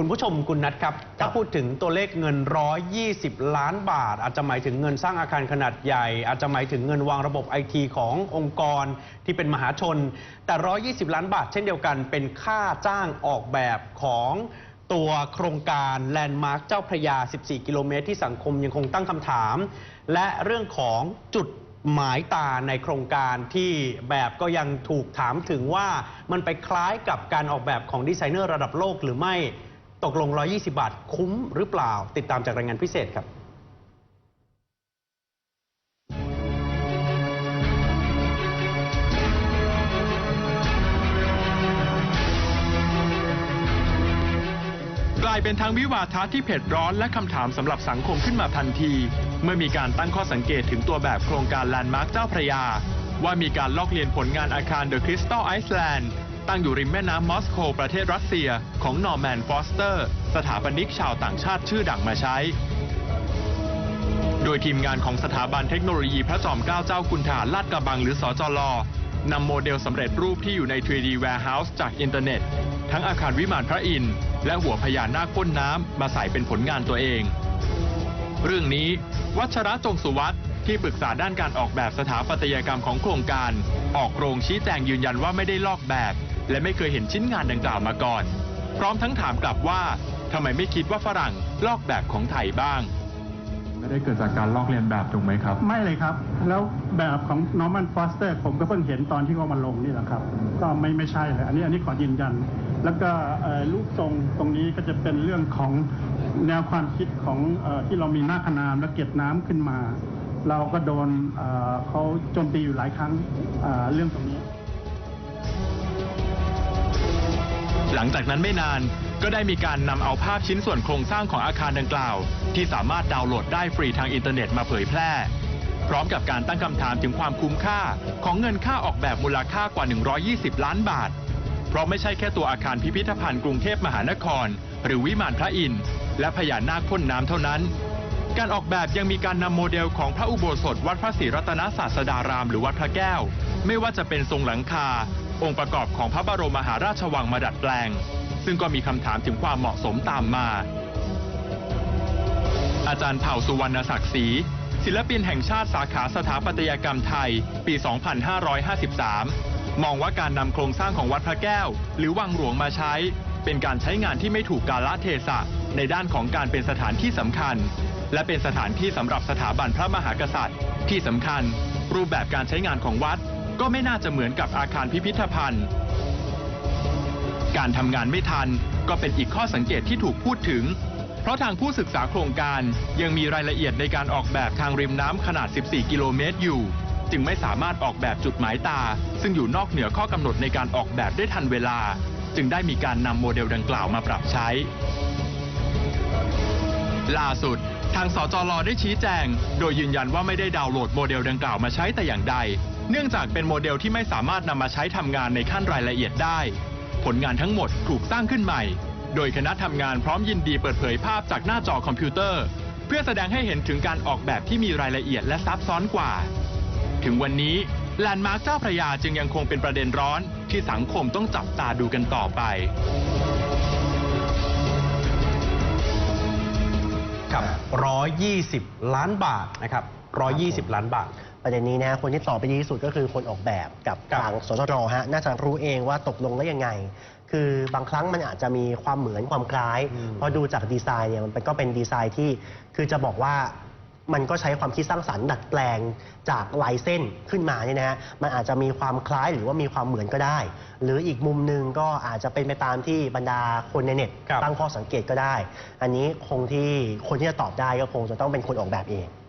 คุณผู้ชมคุณนัทครับ ถ้าพูดถึงตัวเลขเงิน 120 ล้านบาท อาจจะหมายถึงเงินสร้างอาคารขนาดใหญ่ อาจจะหมายถึงเงินวางระบบไอทีขององค์กรที่เป็นมหาชน แต่ 120 ล้านบาท เช่นเดียวกันเป็นค่าจ้างออกแบบของตัวโครงการแลนด์มาร์คเจ้าพระยา 14 กิโลเมตรที่สังคมยังคงตั้งคำถาม และเรื่องของจุดหมายตาในโครงการที่แบบก็ยังถูกถามถึงว่ามันไปคล้ายกับการออกแบบของดีไซเนอร์ระดับโลกหรือไม่ ตกลง 120 บาทคุ้มหรือเปล่า ติดตามจากรายงานพิเศษครับกลายเป็นทางวิวาทะที่เผ็ดร้อนและคำถามสำหรับสังคมขึ้นมาทันที เมื่อมีการตั้งข้อสังเกตถึงตัวแบบโครงการแลนด์มาร์คเจ้าพระยา ว่ามีการลอกเลียนผลงานอาคารเดอะคริสตัลไอซ์แลนด์ ตั้งอยู่ริมแม่น้ำมอสโกประเทศรัสเซียของนอร์แมนฟอสเตอร์ สถาปนิกชาวต่างชาติชื่อดังมาใช้ โดยทีมงานของสถาบันเทคโนโลยีพระจอมเกล้าเจ้าคุณทหารลาดกระบังหรือสจลนำโมเดลสำเร็จรูปที่อยู่ใน 3D Warehouse จากอินเทอร์เน็ต ทั้งอาคารวิมานพระอินทร์และหัวพญานาคพ่นน้ำมาใส่เป็นผลงานตัวเอง เรื่องนี้ วัชระจงสุวัตที่ปรึกษาด้านการออกแบบสถาปัตยกรรมของโครงการ ออกโรงชี้แจงยืนยันว่าไม่ได้ลอกแบบ และไม่เคยเห็นชิ้นงานดังกล่าวมาก่อน พร้อมทั้งถามกลับว่าทำไมไม่คิดว่าฝรั่งลอกแบบของไทยบ้าง ไม่ได้เกิดจากการลอกเลียนแบบถูกไหมครับ ไม่เลยครับ แล้วแบบของนอร์มันฟอสเตอร์ผมก็เพิ่งเห็นตอนที่เขามาลงนี่แหละครับ ก็ไม่ไม่ใช่เลย อันนี้อันนี้ขอยืนยัน แล้วก็เอ่อรูปทรงตรงนี้ก็จะเป็นเรื่องของแนวความคิดของเออที่เรามีหน้าขนามและเก็บน้ำขึ้นมา เราก็โดนเอ่อเขาโจมตีอยู่หลายครั้งเอ่อเรื่องตรงนี้ หลังจากนั้นไม่นานก็ได้มีการนำเอาภาพชิ้นส่วนโครงสร้างของอาคารดังกล่าว ที่สามารถดาวน์โหลดได้ฟรีทางอินเทอร์เน็ตมาเผยแพร่ พร้อมกับการตั้งคำถามถึงความคุ้มค่า ของเงินค่าออกแบบมูลค่ากว่า 120 ล้านบาท เพราะไม่ใช่แค่ตัวอาคารพิพิธภัณฑ์กรุงเทพมหานคร หรือวิมานพระอินทร์และพญานาคพ่นน้ำเท่านั้น การออกแบบยังมีการนำโมเดลของพระอุโบสถวัดพระศรีรัตนศาสดาราม หรือวัดพระแก้ว ไม่ว่าจะเป็นทรงหลังคา องค์ประกอบของพระบรมมหาราชวังมาดัดแปลง ซึ่งก็มีคำถามถึงความเหมาะสมตามมา อาจารย์เผ่าสุวรรณศักดิ์ศรีศิลปินแห่งชาติสาขาสถาปัตยกรรมไทย ปี 2553 มองว่าการนำโครงสร้างของวัดพระแก้ว หรือวังหลวงมาใช้ เป็นการใช้งานที่ไม่ถูกกาลเทศะ ในด้านของการเป็นสถานที่สำคัญ และเป็นสถานที่สำหรับสถาบันพระมหากษัตริย์ ที่สำคัญ รูปแบบการใช้งานของวัด ก็ไม่น่าจะเหมือนกับอาคารพิพิธภัณฑ์ การทำงานไม่ทันก็เป็นอีกข้อสังเกตที่ถูกพูดถึง เพราะทางผู้ศึกษาโครงการยังมีรายละเอียดในการออกแบบทางริมน้ำขนาด 14 กิโลเมตรอยู่ จึงไม่สามารถออกแบบจุดหมายตา ซึ่งอยู่นอกเหนือข้อกำหนดในการออกแบบได้ทันเวลา จึงได้มีการนำโมเดลดังกล่าวมาปรับใช้ล่าสุด ทางสจลได้ชี้แจง โดยยืนยันว่าไม่ได้ดาวน์โหลดโมเดลดังกล่าวมาใช้แต่อย่างใด เนื่องจากเป็นโมเดลที่ไม่สามารถนำมาใช้ทำงานในขั้นรายละเอียดได้ ผลงานทั้งหมดถูกสร้างขึ้นใหม่ โดยคณะทำงานพร้อมยินดีเปิดเผยภาพจากหน้าจอคอมพิวเตอร์ เพื่อแสดงให้เห็นถึงการออกแบบที่มีรายละเอียดและซับซ้อนกว่า ถึงวันนี้แลนด์มาร์คเจ้าพระยาจึงยังคงเป็นประเด็นร้อน ที่สังคมต้องจับตาดูกันต่อไปครับ 120 ล้านบาทนะครับ 120 ล้านบาท ประเด็นนี้นะคนที่ตอบไปดีที่สุดก็คือคนออกแบบกับครับทางสจรฮะน่าจะรู้เองว่าตกลงแล้วยังไง คือบางครั้งมันอาจจะมีความเหมือนความคล้ายอืมเพราะดูจากดีไซน์เนี่ยมันก็เป็นดีไซน์ที่คือจะบอกว่ามันก็ใช้ความคิดสร้างสรรค์ดัดแปลงจากลายเส้นขึ้นมาเนี่ยนะฮะ มันอาจจะมีความคล้ายหรือว่ามีความเหมือนก็ได้ หรืออีกมุมหนึ่งก็อาจจะเป็นไปตามที่บรรดาคนในเน็ตครับตั้งข้อสังเกตก็ได้ อันนี้คงที่คนที่จะตอบได้ก็คงจะต้องเป็นคนออกแบบเอง